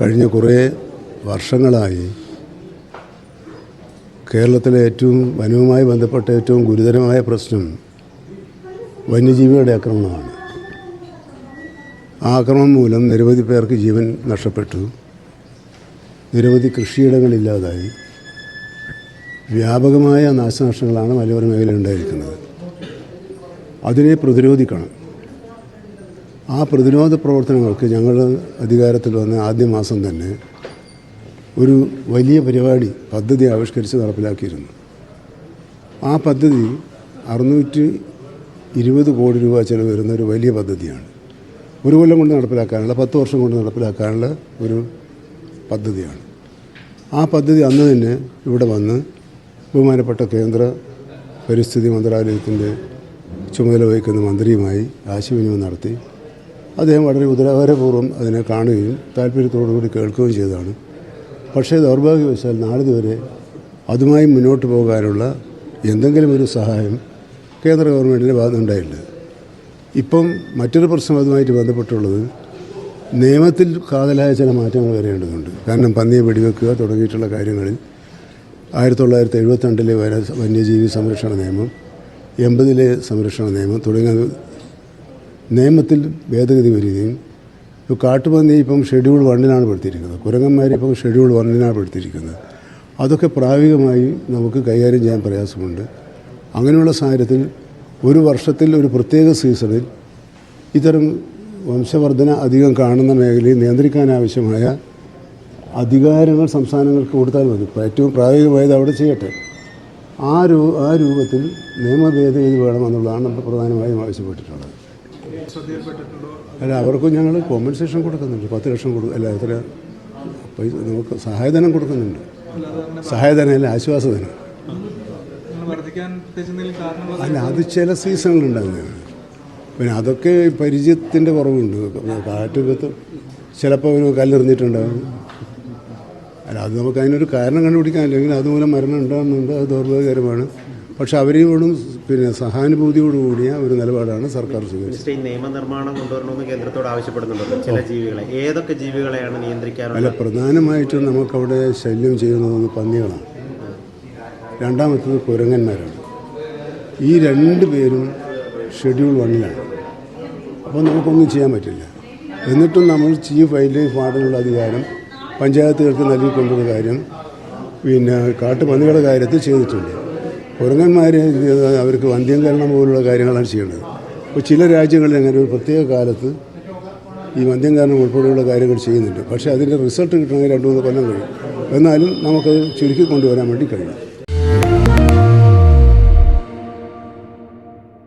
കഴിഞ്ഞ കുറേ വർഷങ്ങളായി കേരളത്തിലെ ഏറ്റവും വനവുമായി ബന്ധപ്പെട്ട ഏറ്റവും ഗുരുതരമായ പ്രശ്നം വന്യജീവികളുടെ ആക്രമണമാണ്. ആ ആക്രമണം മൂലം നിരവധി പേർക്ക് ജീവൻ നഷ്ടപ്പെട്ടു. നിരവധി കൃഷിയിടങ്ങളില്ലാതായി. വ്യാപകമായ നാശനഷ്ടങ്ങളാണ് മലയോര മേഖലയിൽ ഉണ്ടായിരിക്കുന്നത്. അതിനെ പ്രതിരോധിക്കണം. ആ പ്രതിരോധ പ്രവർത്തനങ്ങൾക്ക് ഞങ്ങൾ അധികാരത്തിൽ വന്ന ആദ്യ മാസം തന്നെ ഒരു വലിയ പരിപാടി പദ്ധതി ആവിഷ്കരിച്ച് നടപ്പിലാക്കിയിരുന്നു. ആ പദ്ധതി അറുന്നൂറ്റി ഇരുപത് കോടി രൂപ ചിലവ് വരുന്ന ഒരു വലിയ പദ്ധതിയാണ്. ഒരു കൊല്ലം കൊണ്ട് നടപ്പിലാക്കാനുള്ള പത്ത് വർഷം കൊണ്ട് നടപ്പിലാക്കാനുള്ള ഒരു പദ്ധതിയാണ്. ആ പദ്ധതി അന്ന് തന്നെ ഇവിടെ വന്ന് ബഹുമാനപ്പെട്ട കേന്ദ്ര പരിസ്ഥിതി മന്ത്രാലയത്തിന്റെ ചുമതല വഹിക്കുന്ന മന്ത്രിയുമായി ആശയവിനിമയം നടത്തി അദ്ദേഹം വളരെ ഉദരാഹാരപൂർവം അതിനെ കാണുകയും താല്പര്യത്തോടുകൂടി കേൾക്കുകയും ചെയ്തതാണ്. പക്ഷേ ദൗർഭാഗ്യവശാൽ നാളിതുവരെ അതുമായി മുന്നോട്ട് പോകാനുള്ള എന്തെങ്കിലും ഒരു സഹായം കേന്ദ്ര ഗവൺമെന്റിന്റെ ഭാഗത്തുണ്ടായില്ല ഇപ്പം മറ്റൊരു പ്രശ്നം അതുമായിട്ട് ബന്ധപ്പെട്ടുള്ളത് നിയമത്തിൽ കാതലായ ചില മാറ്റങ്ങൾ വരേണ്ടതുണ്ട്. കാരണം പന്നിയെ വെടിവെക്കുക തുടങ്ങിയിട്ടുള്ള കാര്യങ്ങളിൽ ആയിരത്തി തൊള്ളായിരത്തി എഴുപത്തിരണ്ടിലെ രണ്ടിലെ വന്യജീവി സംരക്ഷണ നിയമം എൺപതിലെ സംരക്ഷണ നിയമം തുടങ്ങിയ നിയമത്തിൽ ഭേദഗതി വരികയും ഇപ്പോൾ കാട്ടുപന്നി ഇപ്പം ഷെഡ്യൂൾ വണ്ണിലാണ് പെടുത്തിയിരിക്കുന്നത്. കുരങ്ങന്മാർ ഇപ്പം ഷെഡ്യൂൾ വണ്ണിനാണ് പെടുത്തിയിരിക്കുന്നത്. അതൊക്കെ പ്രായോഗികമായി നമുക്ക് കൈകാര്യം ചെയ്യാൻ പ്രയാസമുണ്ട്. അങ്ങനെയുള്ള സാഹചര്യത്തിൽ ഒരു വർഷത്തിൽ ഒരു പ്രത്യേക സീസണിൽ ഇത്തരം വംശവർധന അധികം കാണുന്ന മേഖലയിൽ നിയന്ത്രിക്കാൻ ആവശ്യമായ അധികാരങ്ങൾ സംസ്ഥാനങ്ങൾക്ക് കൊടുത്താൽ മതി. ഏറ്റവും പ്രായോഗികമായത് അവിടെ ചെയ്യട്ടെ. ആ രൂ ആ രൂപത്തിൽ നിയമ ഭേദഗതി വേണമെന്നുള്ളതാണ് നമ്മൾ പ്രധാനമായും ആവശ്യപ്പെട്ടിട്ടുള്ളത്. അല്ല അവർക്കും ഞങ്ങൾ കോമ്പൻസേഷൻ കൊടുക്കുന്നുണ്ട്. പത്ത് ലക്ഷം കൊടുക്കും അല്ല എത്ര? പൈസ നമുക്ക് സഹായധനം കൊടുക്കുന്നുണ്ട്. സഹായധനം അല്ല ആശ്വാസധനം. അല്ല അത് ചില സീസണിലുണ്ടാകുന്നതാണ് പിന്നെ അതൊക്കെ പരിചയത്തിന്റെ കുറവുണ്ട് കാറ്റൊക്കെ ചിലപ്പോൾ ഒരു കല്ലെറിഞ്ഞിട്ടുണ്ടാകും. അല്ല അത് നമുക്ക് അതിനൊരു കാരണം കണ്ടുപിടിക്കാൻ അല്ലെങ്കിൽ അതുമൂലം മരണം ഉണ്ടാകുന്നുണ്ട്. അത് ദൗർഭാഗ്യകരമാണ്. പക്ഷെ അവരെയോടും പിന്നെ സഹാനുഭൂതിയോടുകൂടിയ ഒരു നിലപാടാണ് സർക്കാർ സ്വീകരിച്ചത്. ഈ നിയമനിർമ്മാണം കൊണ്ടുവരണമെന്ന് കേന്ദ്രത്തോട് ആവശ്യപ്പെടുന്നുണ്ടല്ലോ. ചില ജീവികളെ ഏതൊക്കെ ജീവികളെയാണ് നിയന്ത്രിക്കാറുള്ളത്? അല്ല പ്രധാനമായിട്ടും നമുക്കവിടെ ശല്യം ചെയ്യുന്നത് പന്നികളാണ്. രണ്ടാമത്തത് കുരങ്ങന്മാരാണ്. ഈ രണ്ട് പേരും ഷെഡ്യൂൾ വണ്ണിലാണ്. അപ്പോൾ നമുക്കൊന്നും ചെയ്യാൻ പറ്റില്ല. എന്നിട്ടും നമ്മൾ ചീഫ് വൈൽഡ് ലൈഫ് വാർഡിനുള്ള അധികാരം പഞ്ചായത്തുകൾക്ക് നൽകിക്കൊണ്ടുള്ള കാര്യം പിന്നെ കാട്ടുപന്നികളുടെ കാര്യത്തിൽ ചെയ്തിട്ടുണ്ട്. കുരങ്ങന്മാരെ അവർക്ക് വന്ധ്യംകരണം പോലുള്ള കാര്യങ്ങളാണ് ചെയ്യുന്നത് അപ്പോൾ ചില രാജ്യങ്ങളിൽ അങ്ങനെ ഒരു പ്രത്യേക കാലത്ത് ഈ മദ്യംകാരണം ഉൾപ്പെടെയുള്ള കാര്യങ്ങൾ ചെയ്യുന്നുണ്ട്. പക്ഷേ അതിന്റെ റിസൾട്ട് കിട്ടണമെങ്കിൽ രണ്ട് മൂന്ന് കൊല്ലം കഴിയും. എന്നാലും നമുക്കത് ചുരുക്കി കൊണ്ടുവരാൻ വേണ്ടി കഴിയും.